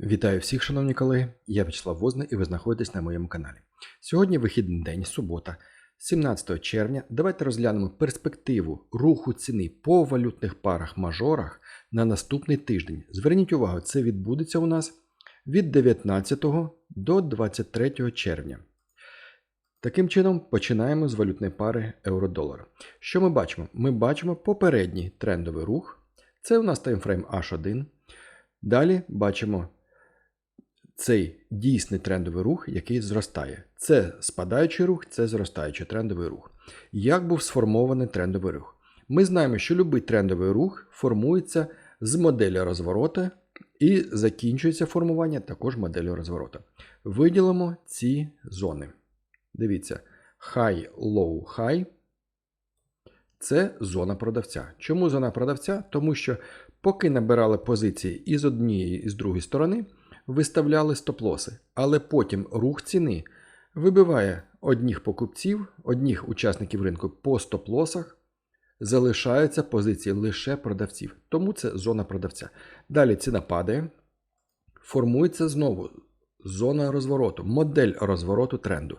Вітаю всіх, шановні колеги. Я Вячеслав Возний і ви знаходитесь на моєму каналі. Сьогодні вихідний день, субота, 17 червня. Давайте розглянемо перспективу руху ціни по валютних парах мажорах на наступний тиждень. Зверніть увагу, це відбудеться у нас від 19 до 23 червня. Таким чином, починаємо з валютної пари euro-долар. Що ми бачимо? Ми бачимо попередній трендовий рух. Це у нас таймфрейм H1. Далі бачимо цей дійсний трендовий рух, який зростає. Це спадаючий рух, це зростаючий трендовий рух. Як був сформований трендовий рух? Ми знаємо, що будь-який трендовий рух формується з моделі розворота і закінчується формування також моделі розворота. Виділимо ці зони. Дивіться, high, low, high. Це зона продавця. Чому зона продавця? Тому що поки набирали позиції із однієї і з другої сторони, виставляли стоп-лоси, але потім рух ціни вибиває одніх покупців, одних учасників ринку по стоп-лосах, залишаються позиції лише продавців. Тому це зона продавця. Далі ціна падає, формується знову зона розвороту, модель розвороту тренду.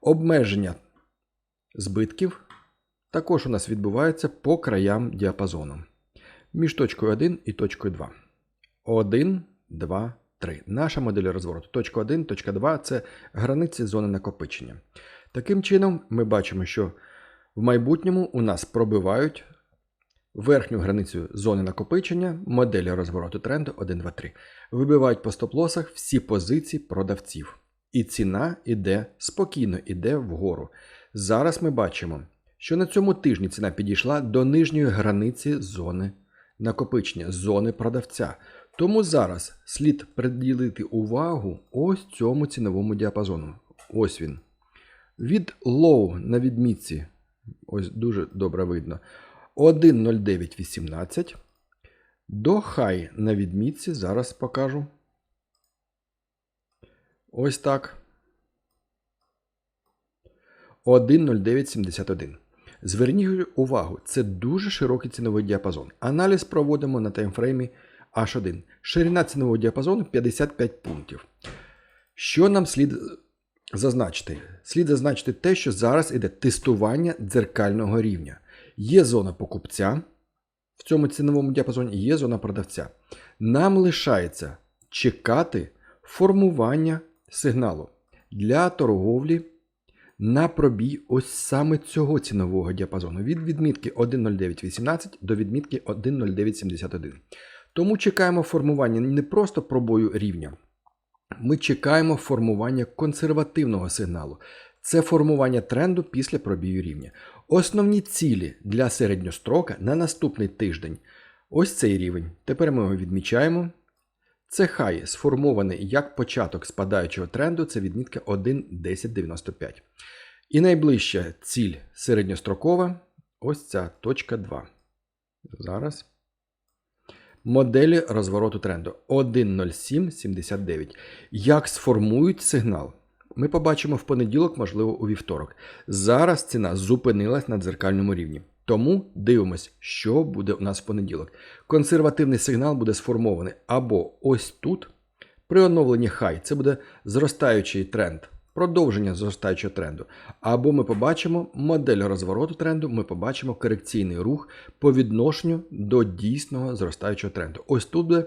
Обмеження збитків також у нас відбувається по краям діапазону. Між точкою 1 і точкою 2. 1, 2, 3. Наша модель розвороту. Точка 1, точка 2 це границі зони накопичення. Таким чином, ми бачимо, що в майбутньому у нас пробивають верхню границю зони накопичення моделі розвороту тренду 1, 2, 3. Вибивають по стоп-лосах всі позиції продавців. І ціна йде спокійно йде вгору. Зараз ми бачимо, що на цьому тижні ціна підійшла до нижньої границі зони накопичення, зони продавця. Тому зараз слід приділити увагу ось цьому ціновому діапазону. Ось він. Від low на відмітці, ось дуже добре видно, 1.0918. До high на відмітці, зараз покажу. Ось так. 1.0971. Зверніть увагу, це дуже широкий ціновий діапазон. Аналіз проводимо на таймфреймі H1. Ширина цінового діапазону 55 пунктів. Що нам слід зазначити? Слід зазначити те, що зараз іде тестування дзеркального рівня. Є зона покупця в цьому ціновому діапазоні, є зона продавця. Нам лишається чекати формування сигналу для торговлі на пробій ось саме цього цінового діапазону від відмітки 1.0918 до відмітки 1.0971. Тому чекаємо формування не просто пробою рівня, ми чекаємо формування консервативного сигналу. Це формування тренду після пробію рівня. Основні цілі для середньострока на наступний тиждень. Ось цей рівень. Тепер ми його відмічаємо. Це хай сформований як початок спадаючого тренду, це відмітка 1.1095. І найближча ціль середньострокова ось ця точка 2. Зараз. Моделі розвороту тренду 1.0779. Як сформують сигнал? Ми побачимо в понеділок, можливо, у вівторок. Зараз ціна зупинилась на дзеркальному рівні. Тому дивимось, що буде у нас в понеділок. Консервативний сигнал буде сформований або ось тут. При оновленні хай це буде зростаючий тренд, продовження зростаючого тренду. Або ми побачимо модель розвороту тренду, ми побачимо корекційний рух по відношенню до дійсного зростаючого тренду. Ось тут буде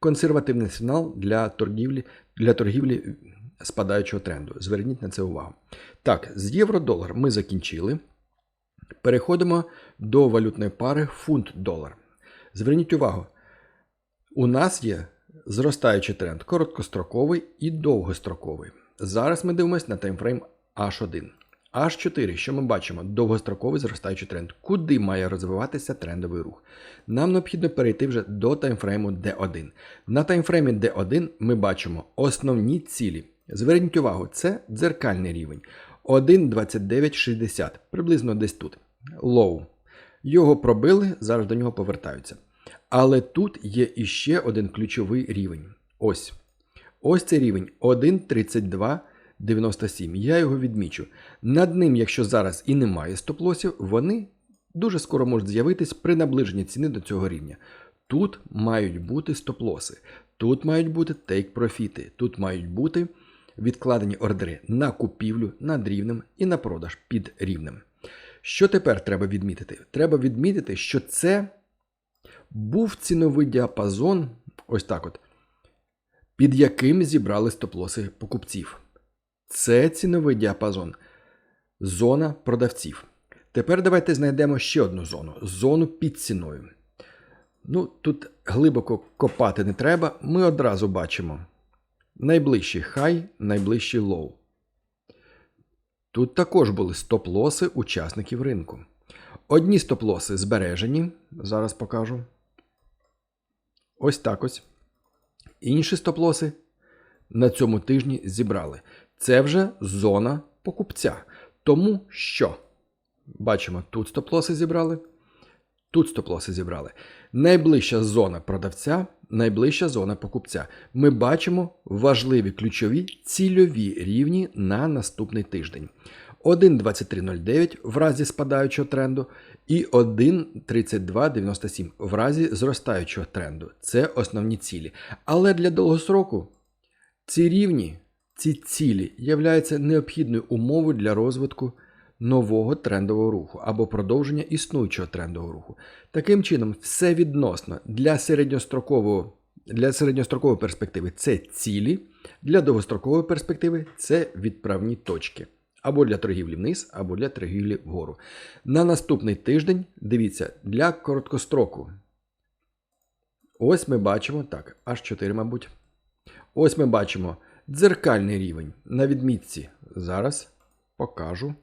консервативний сигнал для торгівлі, для торгівлі спадаючого тренду. Зверніть на це увагу. Так, з євро-долар ми закінчили. Переходимо до валютної пари фунт-долар. Зверніть увагу, у нас є зростаючий тренд короткостроковий і довгостроковий. Зараз ми дивимося на таймфрейм H1. H4, що ми бачимо? Довгостроковий зростаючий тренд. Куди має розвиватися трендовий рух? Нам необхідно перейти вже до таймфрейму D1. На таймфреймі D1 ми бачимо основні цілі. Зверніть увагу, це дзеркальний рівень. 1.2960, приблизно десь тут. Low. Його пробили, зараз до нього повертаються. Але тут є іще один ключовий рівень. Ось. Ось цей рівень 1.3297. Я його відмічу. Над ним, якщо зараз і немає стоп-лосів, вони дуже скоро можуть з'явитись при наближенні ціни до цього рівня. Тут мають бути стоп-лоси. Тут мають бути take профіти. Тут мають бути відкладені ордери на купівлю над рівнем і на продаж під рівнем. Що тепер треба відмітити? Треба відмітити, що це був ціновий діапазон, ось так от, під яким зібрали стоп-лоси покупців. Це ціновий діапазон, зона продавців. Тепер давайте знайдемо ще одну зону зону під ціною. Ну, тут глибоко копати не треба. Ми одразу бачимо найближчий хай, найближчий лоу. Тут також були стоп-лоси учасників ринку. Одні стоп-лоси збережені, зараз покажу. Ось так ось. Інші стоп-лоси на цьому тижні зібрали. Це вже зона покупця. Тому що, бачимо, тут стоп-лоси зібрали, тут стоп-лоси зібрали. Найближча зона продавця, найближча зона покупця. Ми бачимо важливі ключові цільові рівні на наступний тиждень. 1.2309 в разі спадаючого тренду і 1.3297 в разі зростаючого тренду. Це основні цілі. Але для довгостроку ці рівні, ці цілі являються необхідною умовою для розвитку нового трендового руху або продовження існуючого трендового руху. Таким чином, все відносно для середньострокового. Для середньострокової перспективи це цілі, для довгострокової перспективи це відправні точки. Або для торгівлі вниз, або для торгівлі вгору. На наступний тиждень, дивіться, для короткостроку. Ось ми бачимо, так, аж 4, мабуть. Ось ми бачимо дзеркальний рівень на відмітці. Зараз покажу.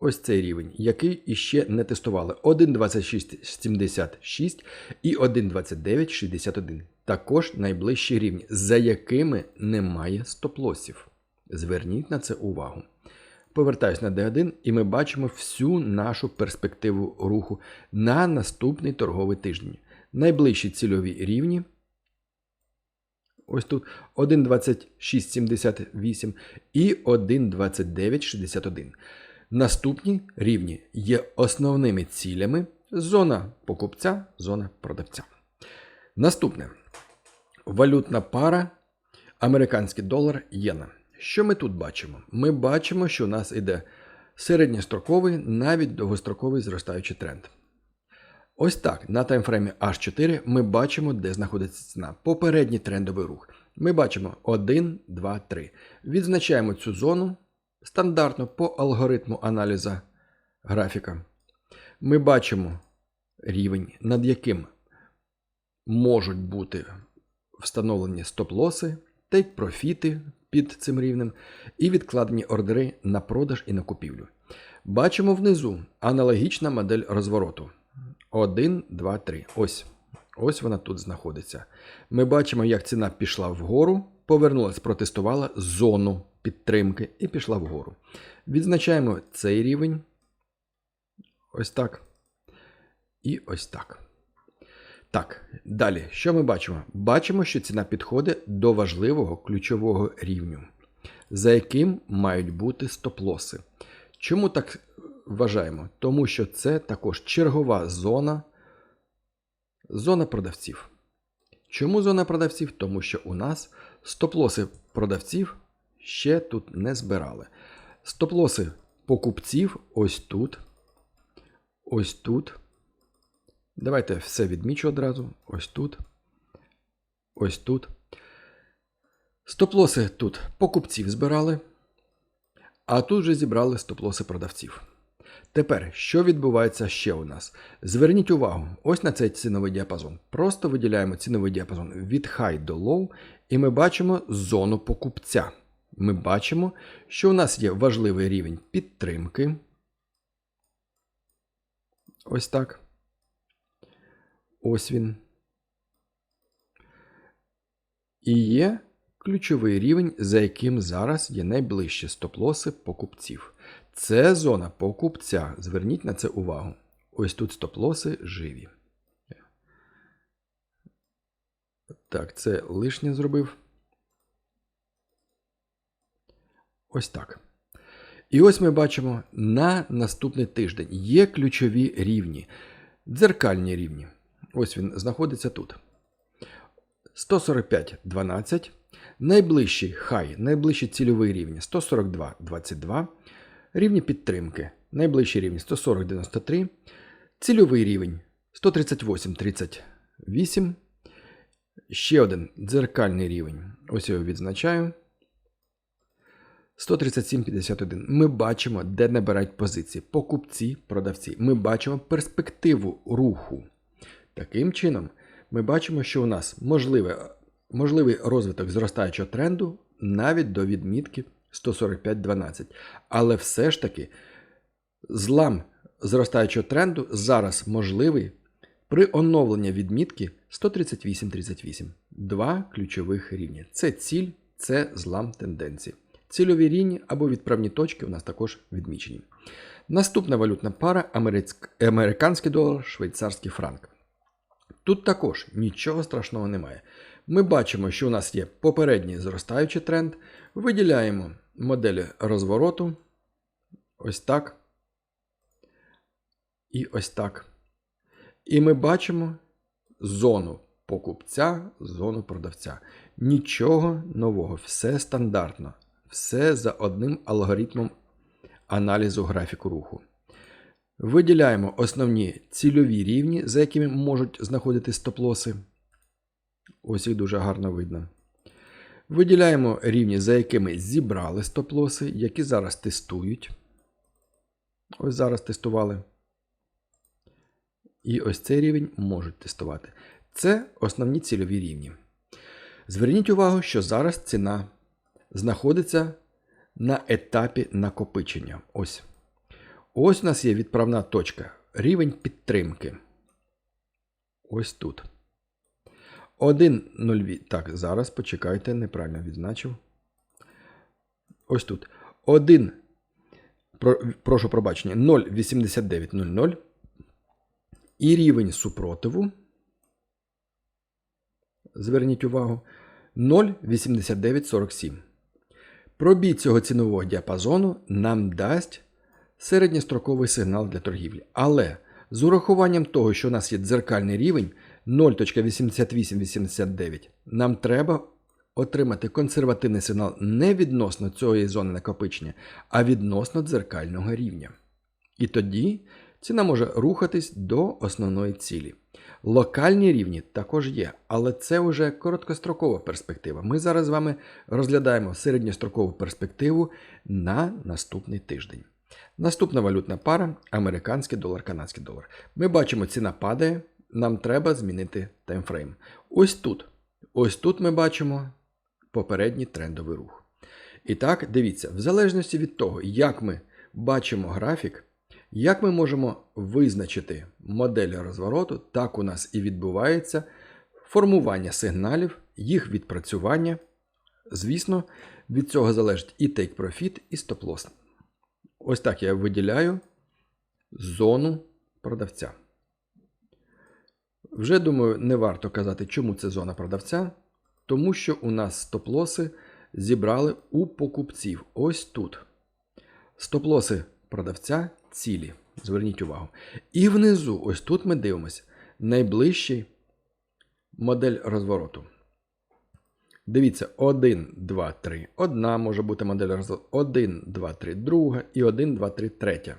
Ось цей рівень, який іще не тестували. 1.2676 і 1.2961. Також найближчі рівні, за якими немає стоп-лосів. Зверніть на це увагу. Повертаюсь на D1, і ми бачимо всю нашу перспективу руху на наступний торговий тиждень. Найближчі цільові рівні. Ось тут 1.2678 і 1.2961. Наступні рівні є основними цілями зона покупця, зона продавця. Наступне валютна пара, американський долар єна. Що ми тут бачимо? Ми бачимо, що у нас іде середньостроковий, навіть довгостроковий зростаючий тренд. Ось так, на таймфреймі H4 ми бачимо, де знаходиться ціна. Попередній трендовий рух. Ми бачимо 1, 2, 3. Відзначаємо цю зону стандартно по алгоритму аналізу графіка. Ми бачимо рівень, над яким можуть бути встановлені стоп-лоси, тейк-профіти під цим рівнем і відкладені ордери на продаж і на купівлю. Бачимо внизу аналогічна модель розвороту. 1, 2, 3. Ось. Ось вона тут знаходиться. Ми бачимо, як ціна пішла вгору, повернулася, протестувала зону підтримки і пішла вгору. Відзначаємо цей рівень. Ось так. І ось так. Так, далі, що ми бачимо? Бачимо, що ціна підходить до важливого ключового рівню, за яким мають бути стоп-лоси. Чому так вважаємо? Тому що це також чергова зона, зона продавців. Чому зона продавців? Тому що у нас стоп-лоси продавців ще тут не збирали. Стоп-лоси покупців ось тут. Ось тут. Давайте все відмічу одразу. Ось тут. Ось тут. Стоп-лоси тут покупців збирали. А тут вже зібрали стоп-лоси продавців. Тепер, що відбувається ще у нас? Зверніть увагу, ось на цей ціновий діапазон. Просто виділяємо ціновий діапазон від high до low, і ми бачимо зону покупця. Ми бачимо, що у нас є важливий рівень підтримки. Ось так. Ось він. І є ключовий рівень, за яким зараз є найближчі стоп-лоси покупців. Це зона покупця. Зверніть на це увагу. Ось тут стоп-лоси живі. Так, це лишнє зробив. Ось так. І ось ми бачимо на наступний тиждень є ключові рівні, дзеркальні рівні. Ось він знаходиться тут. 145.12. Найближчий хай, найближчий цільовий рівень 142.22. Рівні підтримки. Найближчий рівень 140.93. Цільовий рівень 138.38. Ще один дзеркальний рівень. Ось його відзначаю. 137,51. Ми бачимо, де набирають позиції. Покупці, продавці. Ми бачимо перспективу руху. Таким чином, ми бачимо, що у нас можливе, можливий розвиток зростаючого тренду навіть до відмітки 145,12. Але все ж таки, злам зростаючого тренду зараз можливий при оновленні відмітки 138,38. Два ключових рівні. Це ціль, це злам тенденції. Цільові рівні або відправні точки у нас також відмічені. Наступна валютна пара американський долар, швейцарський франк. Тут також нічого страшного немає. Ми бачимо, що у нас є попередній зростаючий тренд. Виділяємо моделі розвороту. Ось так. І ось так. І ми бачимо зону покупця, зону продавця. Нічого нового, все стандартно. Все за одним алгоритмом аналізу графіку руху. Виділяємо основні цільові рівні, за якими можуть знаходитись стоп-лоси. Ось їх дуже гарно видно. Виділяємо рівні, за якими зібрали стоп-лоси, які зараз тестують. Ось зараз тестували. І ось цей рівень можуть тестувати. Це основні цільові рівні. Зверніть увагу, що зараз ціна знаходиться на етапі накопичення. Ось. Ось у нас є відправна точка. Рівень підтримки. Ось тут. 1,08. Так, зараз почекайте, неправильно відзначив. Ось тут. 1. Прошу пробачення, 0,8900. І рівень супротиву. Зверніть увагу. 0,8947. Пробій цього цінового діапазону нам дасть середньостроковий сигнал для торгівлі. Але з урахуванням того, що у нас є дзеркальний рівень 0.8889, нам треба отримати консервативний сигнал не відносно цієї зони накопичення, а відносно дзеркального рівня. І тоді ціна може рухатись до основної цілі. Локальні рівні також є, але це вже короткострокова перспектива. Ми зараз з вами розглядаємо середньострокову перспективу на наступний тиждень. Наступна валютна пара американський долар, канадський долар. Ми бачимо, ціна падає, нам треба змінити таймфрейм. Ось тут. Ось тут ми бачимо попередній трендовий рух. І так, дивіться, в залежності від того, як ми бачимо графік. Як ми можемо визначити модель розвороту, так у нас і відбувається формування сигналів, їх відпрацювання. Звісно, від цього залежить і profit, і loss. Ось так я виділяю зону продавця. Вже думаю, не варто казати, чому це зона продавця, тому що у нас стоп-лоси зібрали у покупців. Ось тут. Стоп-лоси продавця цілі. Зверніть увагу. І внизу, ось тут ми дивимося, найближчий модель розвороту. Дивіться, 1, 2, 3. Одна може бути модель розвороту. 1, 2, 3, друга і 1, 2, 3, третя.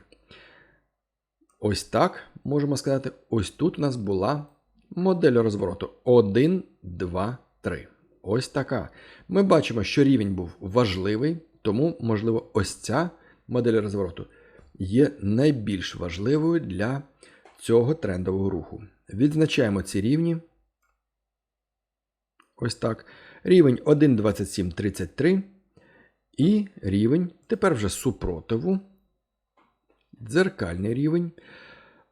Ось так можемо сказати, ось тут у нас була модель розвороту. 1, 2, 3. Ось така. Ми бачимо, що рівень був важливий, тому, можливо, ось ця модель розвороту є найбільш важливою для цього трендового руху. Відзначаємо ці рівні. Ось так. Рівень 1,2733 і рівень тепер вже супротиву. Дзеркальний рівень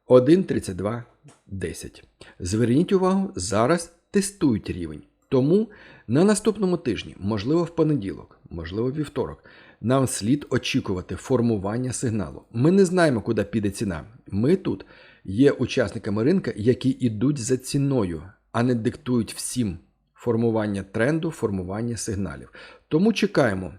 1,3210. Зверніть увагу, зараз тестують рівень. Тому на наступному тижні, можливо, в понеділок, можливо, вівторок, нам слід очікувати формування сигналу. Ми не знаємо, куди піде ціна. Ми тут є учасниками ринка, які йдуть за ціною, а не диктують всім формування тренду, формування сигналів. Тому чекаємо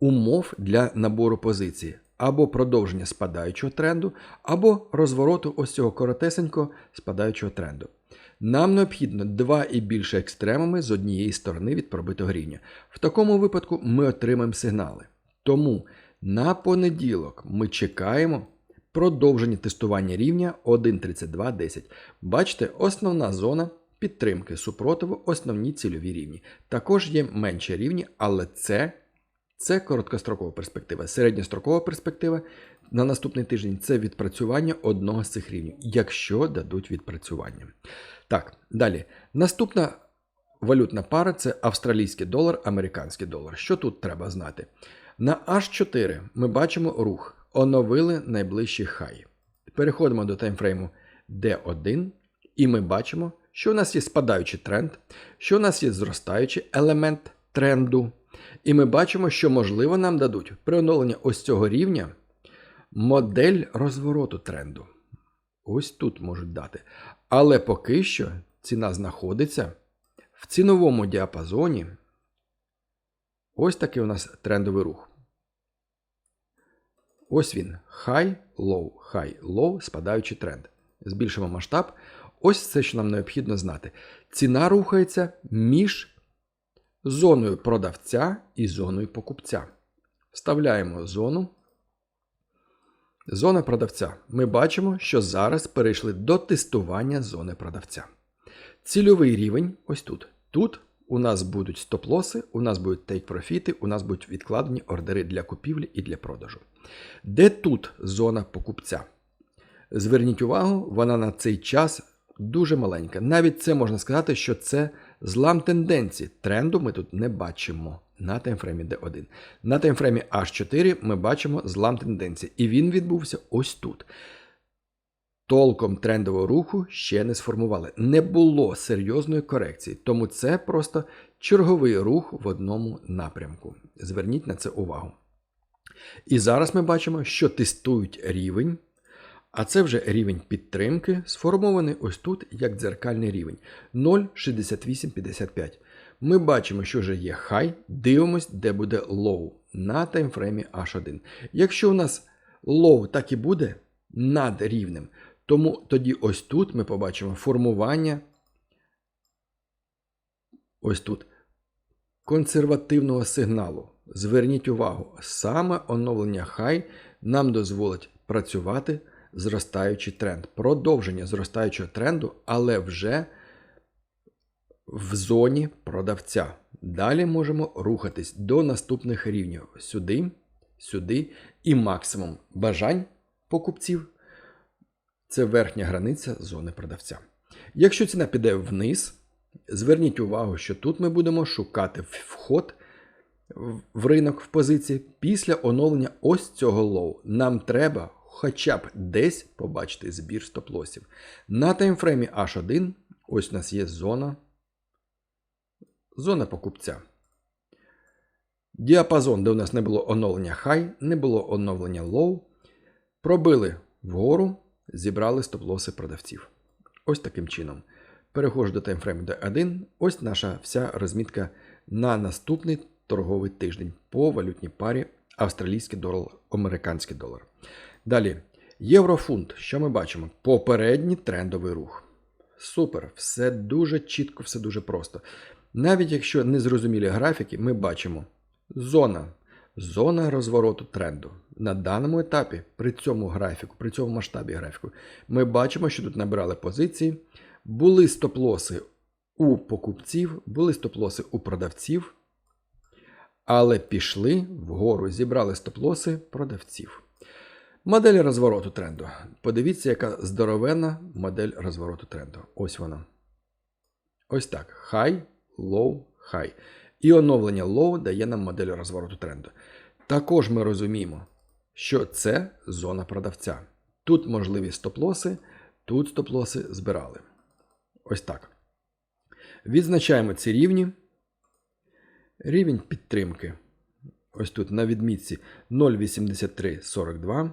умов для набору позиції. Або продовження спадаючого тренду, або розвороту ось цього коротесенького спадаючого тренду. Нам необхідно два і більше екстремуми з однієї сторони від пробитого рівня. В такому випадку ми отримаємо сигнали. Тому на понеділок ми чекаємо продовження тестування рівня 1.3210. Бачите, основна зона підтримки супротиву, основні цільові рівні. Також є менші рівні, але це, це короткострокова перспектива. Середньострокова перспектива на наступний тиждень це відпрацювання одного з цих рівнів, якщо дадуть відпрацювання. Так, далі. Наступна валютна пара це австралійський долар, американський долар. Що тут треба знати? На H4 ми бачимо рух. Оновили найближчий хай. Переходимо до таймфрейму D1, і ми бачимо, що у нас є спадаючий тренд, що у нас є зростаючий елемент тренду. І ми бачимо, що, можливо, нам дадуть при оновленні ось цього рівня модель розвороту тренду. Ось тут можуть дати. Але поки що ціна знаходиться в ціновому діапазоні. Ось такий у нас трендовий рух. Ось він. High, low, high, low, спадаючий тренд. Збільшимо масштаб. Ось це, що нам необхідно знати. Ціна рухається між зоною продавця і зоною покупця. Вставляємо зону. Зона продавця. Ми бачимо, що зараз перейшли до тестування зони продавця. Цільовий рівень ось тут. Тут у нас будуть стоп-лоси, у нас будуть тейк-профіти, у нас будуть відкладені ордери для купівлі і для продажу. Де тут зона покупця? Зверніть увагу, вона на цей час дуже маленька. Навіть це можна сказати, що це злам тенденції. Тренду ми тут не бачимо на таймфреймі D1. На таймфреймі H4 ми бачимо злам тенденції. І він відбувся ось тут. Толком трендового руху ще не сформували. Не було серйозної корекції, тому це просто черговий рух в одному напрямку. Зверніть на це увагу. І зараз ми бачимо, що тестують рівень, а це вже рівень підтримки, сформований ось тут як дзеркальний рівень 0,6855. Ми бачимо, що вже є хай, дивимось, де буде лоу на таймфреймі H1. Якщо у нас лоу так і буде над рівнем, тому тоді ось тут ми побачимо формування ось тут консервативного сигналу. Зверніть увагу, саме оновлення хай нам дозволить працювати зростаючий тренд, продовження зростаючого тренду, але вже в зоні продавця. Далі можемо рухатись до наступних рівнів сюди, сюди і максимум бажань покупців. Це верхня границя зони продавця. Якщо ціна піде вниз, зверніть увагу, що тут ми будемо шукати вход в ринок в позиції після оновлення ось цього лоу. Нам треба хоча б десь побачити збір стоп-лосів. На таймфреймі H1 ось у нас є зона, зона покупця. Діапазон, де у нас не було оновлення high, не було оновлення low. Пробили вгору, зібрали стоп-лоси продавців. Ось таким чином. Переходжу до таймфрейму D1. Ось наша вся розмітка на наступний торговий тиждень по валютній парі австралійський долар, американський долар. Далі, єврофунт. Що ми бачимо? Попередній трендовий рух. Супер, все дуже чітко, все дуже просто. Навіть якщо не зрозумілі графіки, ми бачимо зона, зона розвороту тренду. На даному етапі, при цьому графіку, при цьому масштабі графіку, ми бачимо, що тут набирали позиції, були стоп-лоси у покупців, були стоп-лоси у продавців, але пішли вгору, зібрали стоп-лоси продавців. Модель розвороту тренду. Подивіться, яка здоровенна модель розвороту тренду. Ось вона. Ось так. High, low, high. І оновлення low дає нам модель розвороту тренду. Також ми розуміємо, що це зона продавця. Тут можливі стоп-лоси, тут стоп-лоси збирали. Ось так. Відзначаємо ці рівні. Рівень підтримки. Ось тут на відмітці 0,8342.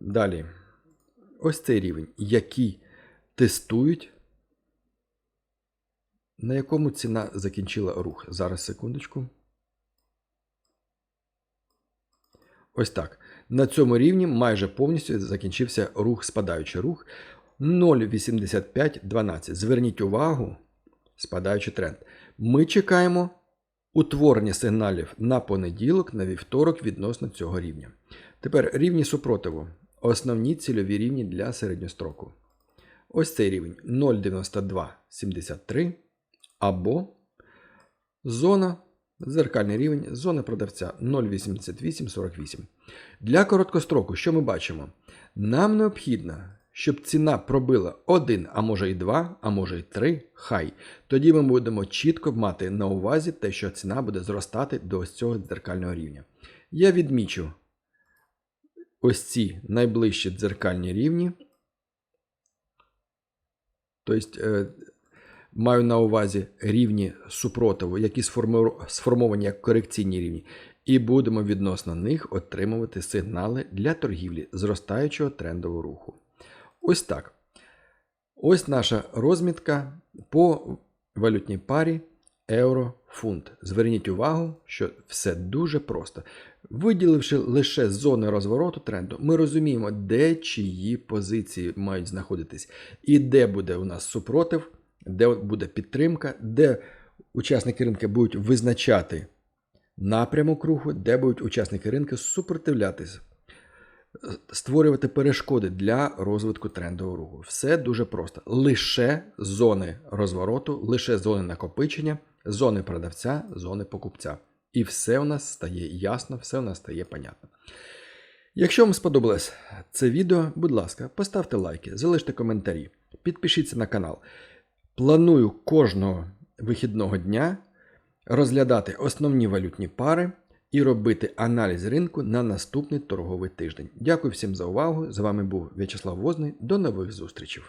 Далі. Ось цей рівень, який тестують, на якому ціна закінчила рух. Зараз секундочку. Ось так. На цьому рівні майже повністю закінчився рух, спадаючий рух. 0,8512. Зверніть увагу, спадаючий тренд. Ми чекаємо утворення сигналів на понеділок, на вівторок відносно цього рівня. Тепер рівні супротиву. Основні цільові рівні для середньостроку. Ось цей рівень 0,9273 або зона, зеркальний рівень, зона продавця 0,8848. Для короткостроку, що ми бачимо? Нам необхідно, щоб ціна пробила 1, а може і 2, а може і 3 хай. Тоді ми будемо чітко мати на увазі те, що ціна буде зростати до ось цього дзеркального рівня. Я відмічу ось ці найближчі дзеркальні рівні. Тобто, е, маю на увазі рівні супротиву, які сформовані як корекційні рівні, і будемо відносно них отримувати сигнали для торгівлі зростаючого трендового руху. Ось так. Ось наша розмітка по валютній парі евро-фунт. Зверніть увагу, що все дуже просто. Виділивши лише зони розвороту тренду, ми розуміємо, де чиї позиції мають знаходитись, і де буде у нас супротив, де буде підтримка, де учасники ринку будуть визначати напрямок руху, де будуть учасники ринку супротивлятися, створювати перешкоди для розвитку трендового руху. Все дуже просто. Лише зони розвороту, лише зони накопичення, зони продавця, зони покупця. І все у нас стає ясно, все у нас стає понятно. Якщо вам сподобалось це відео, будь ласка, поставте лайки, залиште коментарі, підпишіться на канал. Планую кожного вихідного дня розглядати основні валютні пари і робити аналіз ринку на наступний торговий тиждень. Дякую всім за увагу. З вами був В'ячеслав Возний. До нових зустрічей.